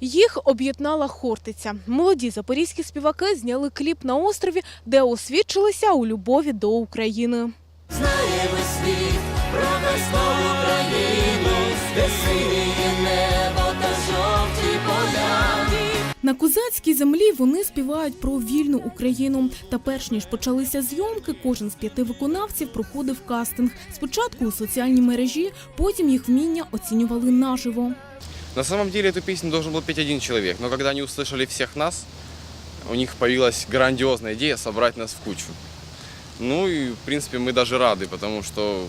Їх об'єднала Хортиця. Молоді запорізькі співаки зняли кліп на острові, де освідчилися у любові до України. Знає весь світ про весну Україну, де синіє небо та жовті поля. На козацькій землі вони співають про вільну Україну. Та перш ніж почалися зйомки, кожен з п'яти виконавців проходив кастинг. Спочатку у соціальній мережі, потім їх вміння оцінювали наживо. На самом деле эту песню должен был петь один человек, но когда они услышали всех нас, у них появилась грандиозная идея собрать нас в кучу. Ну и, в принципе, мы даже рады, потому что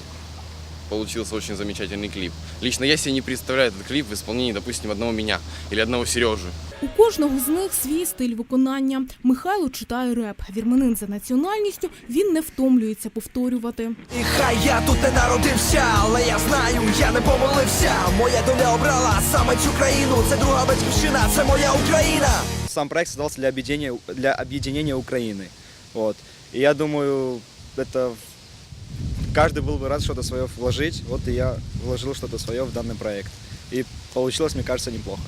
получился очень замечательный клип. Лично я себе не представляю этот клип в исполнении, допустим, одного меня или одного Сережи. У кожного з них свій стиль виконання. Михайло читає реп. Вірменин за національністю він не втомлюється повторювати. І хай я тут не народився, але я знаю, я не помилився. Моя доля обрала саме цю країну. Це друга батьківщина, це моя Україна. сам проект создался для объединения, для объединения Украины. Вот. И я думаю, это каждый был бы рад что-то свое вложить. Вот и я вложил что-то свое в данный проект. И получилось, мне кажется, неплохо.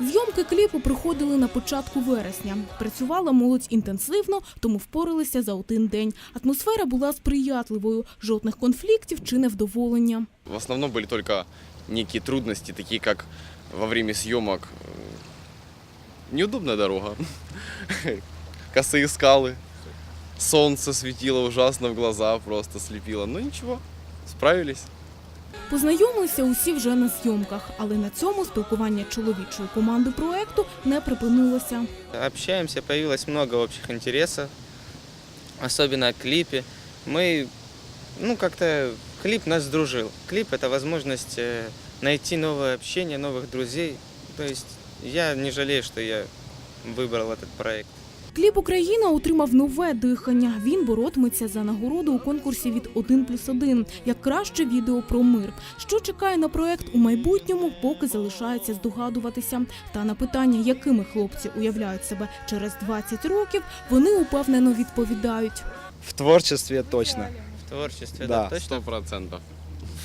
Зйомки кліпу приходили на початку вересня. Працювала молодь інтенсивно, тому впоралися за один день. Атмосфера була сприятливою, жодних конфліктів чи невдоволення. В основном были только некие трудности, такие как во время съемок э, неудобная дорога, косые скалы, солнце светило ужасно в глаза, просто слепило. Но ничего, справились. Познайомилися усі вже на зйомках, але на цьому спілкування чоловічої команди проекту не припинилося. общаемся, появилось много общих интересов, особенно о клипе. Мы, ну, как-то клип нас сдружил. Клип – это возможность э, найти новое общение, новых друзей. То есть я не жалею, что я выбрал этот проект. Кліп Україна отримав нове дихання. Він боротиметься за нагороду у конкурсі від 1 плюс 1 як краще відео про мир. Що чекає на проект у майбутньому, поки залишається здогадуватися. Та на питання, якими хлопці уявляють себе через 20 років, вони упевнено відповідають. В творчестве точно. В творчестве, Да. да, точно? Сто процентов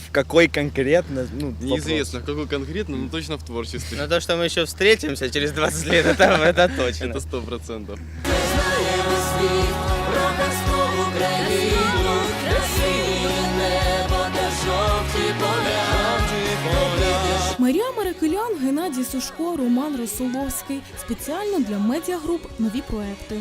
В какой конкретно, ну, вопрос. Неизвестно, в какой конкретно, но точно в творчестве. Но то, что мы еще встретимся через 20 лет, это, это точно. Это сто процентов. Знає весь світ про весну Україну, де синіє небо та жовті поля. Марія Марикелян, Геннадій Сушко, Роман Росоловський. Спеціально для медіагруп нові проекти.